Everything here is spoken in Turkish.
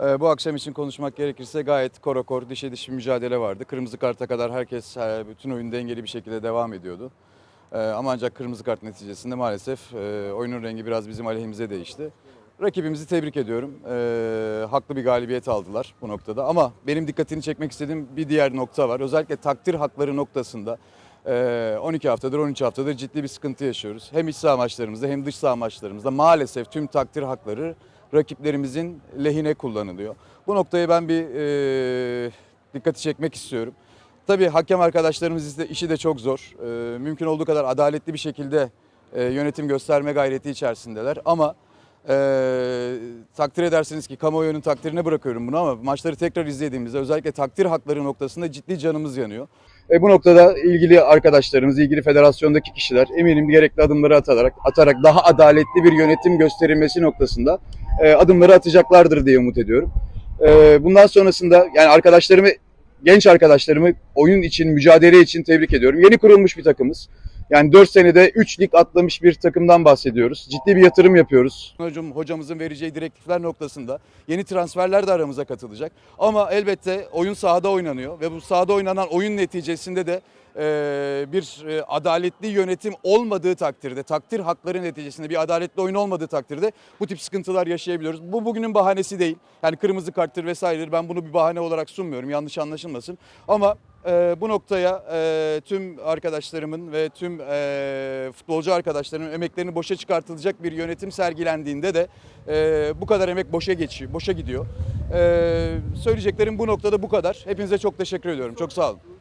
Ee, bu akşam için konuşmak gerekirse gayet korokor, dişe diş mücadele vardı. Kırmızı karta kadar herkes e, bütün oyun dengeli bir şekilde devam ediyordu. Ee, ama ancak kırmızı kart neticesinde maalesef e, oyunun rengi biraz bizim aleyhimize değişti. Rakibimizi tebrik ediyorum. Ee, haklı bir galibiyet aldılar bu noktada. Ama benim dikkatini çekmek istediğim bir diğer nokta var. Özellikle takdir hakları noktasında e, 12 haftadır, 13 haftadır ciddi bir sıkıntı yaşıyoruz. Hem iç saha maçlarımızda hem dış saha maçlarımızda maalesef tüm takdir hakları rakiplerimizin lehine kullanılıyor. Bu noktayı ben bir e, dikkati çekmek istiyorum. Tabii hakem arkadaşlarımız işi de çok zor. E, mümkün olduğu kadar adaletli bir şekilde e, yönetim gösterme gayreti içerisindeler. Ama e, takdir edersiniz ki kamuoyunun takdirine bırakıyorum bunu ama maçları tekrar izlediğimizde özellikle takdir hakları noktasında ciddi canımız yanıyor. E, bu noktada ilgili arkadaşlarımız, ilgili federasyondaki kişiler eminim gerekli adımları atarak, atarak daha adaletli bir yönetim gösterilmesi noktasında e, adımları atacaklardır diye umut ediyorum. E, bundan sonrasında yani arkadaşlarımı, genç arkadaşlarımı oyun için, mücadele için tebrik ediyorum. Yeni kurulmuş bir takımız. Yani 4 senede 3 lig atlamış bir takımdan bahsediyoruz. Ciddi bir yatırım yapıyoruz. Hocam, hocamızın vereceği direktifler noktasında yeni transferler de aramıza katılacak. Ama elbette oyun sahada oynanıyor ve bu sahada oynanan oyun neticesinde de e, bir e, adaletli yönetim olmadığı takdirde, takdir hakları neticesinde bir adaletli oyun olmadığı takdirde bu tip sıkıntılar yaşayabiliyoruz. Bu bugünün bahanesi değil. Yani kırmızı karttır vesairedir. Ben bunu bir bahane olarak sunmuyorum. Yanlış anlaşılmasın. Ama e, bu noktaya e, tüm arkadaşlarımın ve tüm e, futbolcu arkadaşlarımın emeklerini boşa çıkartılacak bir yönetim sergilendiğinde de e, bu kadar emek boşa geçiyor, boşa gidiyor. E, söyleyeceklerim bu noktada bu kadar. Hepinize çok teşekkür ediyorum. Çok sağ olun.